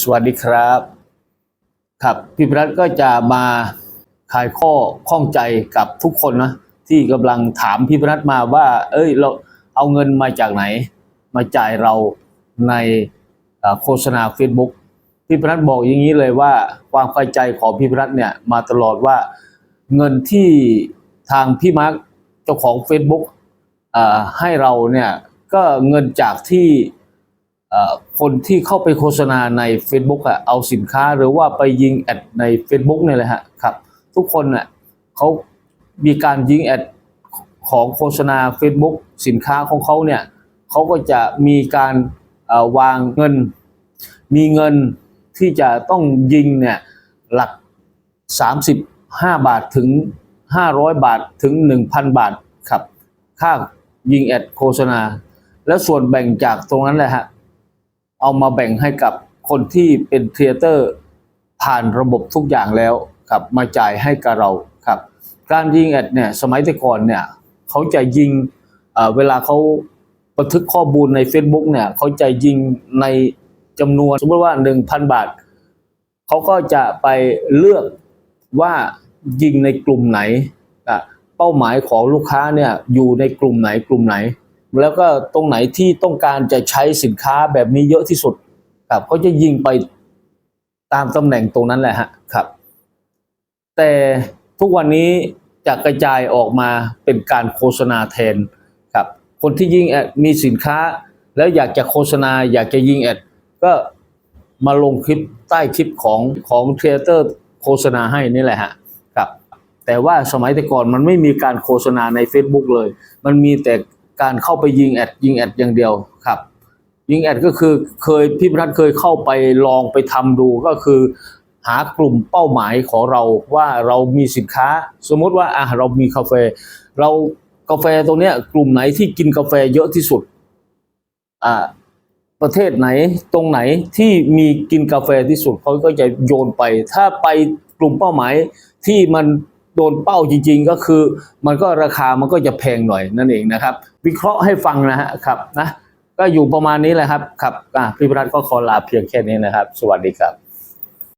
สวัสดีครับ ครับพี่พรัตก็จะมาคลายข้อข้องใจกับทุกคนนะที่กำลังถามพี่พรัตมาว่า เอ้ยเราเอาเงินมาจากไหน มาจ่ายเราในโฆษณา Facebook พี่พรัตบอกอย่างนี้เลยว่าความเข้าใจของพี่พรัตเนี่ยมาตลอดว่าเงินที่ทางพี่มาร์กเจ้าของ Facebook อ่อให้เราเนี่ยก็เงินจากที่ คนที่เข้าไปโฆษณาใน Facebook อะเอาสินค้าหรือว่าไปยิงแอดใน Facebook เนี่ยเลยฮะครับ ทุกคนน่ะเขามีการยิงแอดของโฆษณา Facebook สินค้าของเขาเนี่ยเขาก็จะมีการวางเงิน มีเงินที่จะต้องยิงเนี่ยหลัก 35 บาทถึง 500 บาทถึง 1,000 บาทครับ ค่ายิงแอดโฆษณา แล้วส่วนแบ่งจากตรงนั้นแหละฮะ เอามาแบ่งให้กับคนที่เป็นเอเตอร์ผ่านระบบทุกอย่างแล้วครับมาจ่ายให้กับเราครับการยิงแอดเนี่ยสมัยแต่ก่อนเนี่ยเขาจะยิงเวลาเขาบันทึกข้อมูลใน Facebook เนี่ยเขาจะยิงในจำนวนสมมติว่า 1,000 บาท เขาก็จะไปเลือกว่ายิงในกลุ่มไหน เป้าหมายของลูกค้าเนี่ยอยู่ในกลุ่มไหนกลุ่มไหน แล้วก็ตรงไหนที่ต้องการจะใช้สินค้าแบบนี้เยอะที่สุดครับเขาจะยิงไปตามตำแหน่งตรงนั้นแหละฮะครับ แต่ทุกวันนี้จะกระจายออกมาเป็นการโฆษณาแทนครับ คนที่ยิงแอดมีสินค้า แล้วอยากจะโฆษณา อยากจะยิงแอดก็มาลงคลิปใต้คลิปของของครีเอเตอร์โฆษณาให้นี่แหละฮะครับ แต่ว่าสมัยแต่ก่อนมันไม่มีการโฆษณาใน Facebook เลย มันมีแต่ การเข้าไปยิงแอดยิงแอดอย่างเดียวครับ ยิงแอดก็คือเคยพี่พรัตน์เคยเข้าไปลองไปทำดูก็คือ หากลุ่มเป้าหมายของเราว่าเรามีสินค้า สมมติว่าอะเรามีกาแฟ เรากาแฟตรงเนี้ยกลุ่มไหนที่กินกาแฟเยอะที่สุดอ่าประเทศไหนตรงไหนที่มีกินกาแฟที่สุดเขาก็จะโยนไป ถ้าไปกลุ่มเป้าหมายที่มัน โดนเป้าจริง ๆ ก็คือ มันก็ราคามันก็จะแพงหน่อยนั่นเองนะครับ วิเคราะห์ให้ฟังนะฮะครับนะก็อยู่ประมาณนี้แหละครับครับพี่พรัตก็ขอลาเพียงแค่นี้นะครับ สวัสดีครับ